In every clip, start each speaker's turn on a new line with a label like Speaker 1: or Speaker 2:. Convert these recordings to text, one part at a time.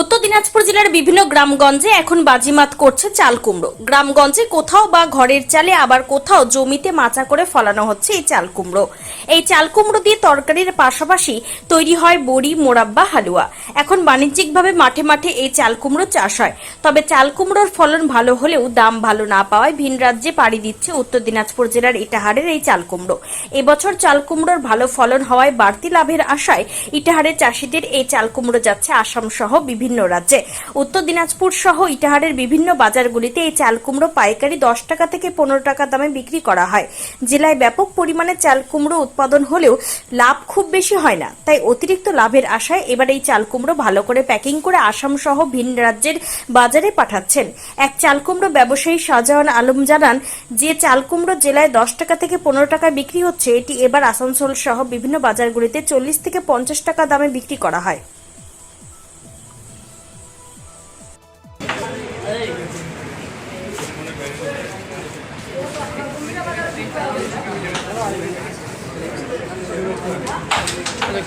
Speaker 1: উত্তর দিনাজপুর জেলার বিভিন্ন গ্রামগঞ্জে এখন বাজিমাত করছে চাল কুমড়ো। গ্রামগঞ্জে কোথাও বা ঘরের চালে আবার কোথাও জমিতে মাচা করে ফলানো হচ্ছে এই চাল কুমড়ো। এই চাল কুমড়ো দিয়ে তরকারির পাশাপাশি তৈরি হয় বড়ি, মোরাব্বা, হালুয়া। এখন বাণিজ্যিকভাবে মাঠে মাঠে এই চাল কুমড়ো চাষ হয়। তবে চাল কুমড়োর ফলন ভালো হলেও দাম ভালো না পাওয়ায় ভিন রাজ্যে পাড়ি দিচ্ছে উত্তর দিনাজপুর জেলার ইটাহারের এই চাল কুমড়ো। এবছর চাল কুমড়োর ভালো ফলন হওয়ায় বাড়তি লাভের আশায় ইটাহারের চাষিদের এই চাল কুমড়ো যাচ্ছে আসাম সহ বিভিন্ন রাজ্যে। উত্তর দিনাজপুর সহ ইটাহারের বিভিন্ন বাজারগুলিতে এই চাল কুমড়ো পাইকারি দশ টাকা থেকে পনেরো টাকা দামে বিক্রি করা হয়। জেলায় ব্যাপক পরিমাণে চাল কুমড়ো উৎপাদন হলেও লাভ খুব বেশি হয় না। তাই অতিরিক্ত লাভের আশায় এবার এই চাল কুমড়ো ভালো করে প্যাকিং করে আসাম সহ ভিন রাজ্যের বাজারে পাঠাচ্ছেন। এক চাল কুমড়ো ব্যবসায়ী শাহজাহান আলম জানান, যে চাল কুমড়ো জেলায় দশ টাকা থেকে পনেরো টাকা বিক্রি হচ্ছে, এটি এবার আসানসোল সহ বিভিন্ন বাজারগুলিতে চল্লিশ থেকে পঞ্চাশ টাকা দামে বিক্রি করা হয়।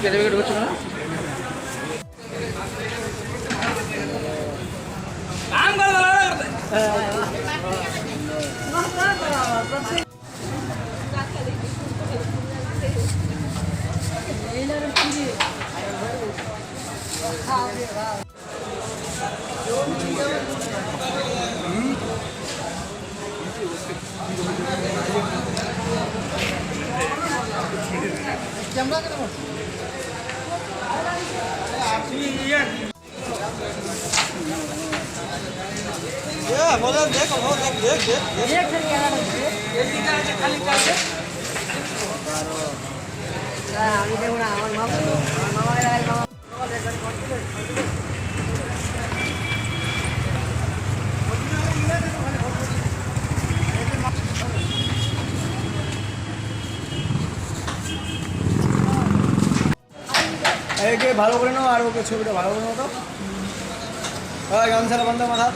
Speaker 2: ಕೆಳಗಡೆ ಗೊತ್ತಿಲ್ಲ
Speaker 3: ಎಲ್ಲರೂ ভালো করে নাও আর ওকে ছবিটা ভালো করে নাও তো। গামছাটা বন্ধ মাথা।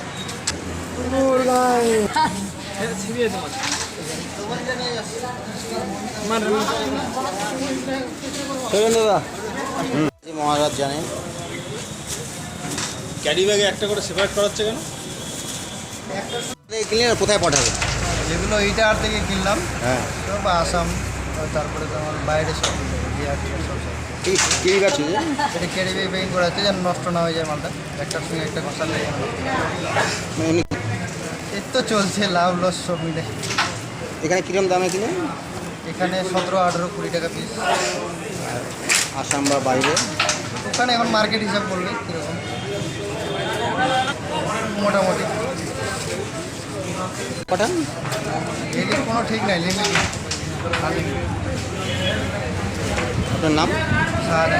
Speaker 4: মহারাজ জানে
Speaker 5: ক্যারি ব্যাগে একটা করে সেপারেট করাচ্ছে কেন
Speaker 4: কিনলে না কোথায় পাঠাবে
Speaker 3: যেগুলো ইটার থেকে কিনলাম
Speaker 4: হ্যাঁ
Speaker 3: বা আসাম তারপরে তোমার বাইরে সব বিহার সব সব
Speaker 4: কি কি গাছ আছে
Speaker 3: এটা ক্যারিবে প্যাকিং করা হচ্ছে যেন নষ্ট না হয়ে যায় মালটা একটার সঙ্গে একটা ঘষা লেগে
Speaker 4: মানে
Speaker 3: এই তো চলছে লাভ লস সব মিলে।
Speaker 4: এখানে কিরম দামে কিনে?
Speaker 3: এখানে সতেরো আঠেরো কুড়ি টাকা পিস
Speaker 4: আসাম বা বাইরে?
Speaker 3: ওখানে এখন মার্কেট হিসাব করবে কীরকম? মোটামুটি।
Speaker 4: পাঠান
Speaker 3: এদিকে কোনো ঠিক নাই লিমিট
Speaker 4: আপনার নাম?
Speaker 3: সারা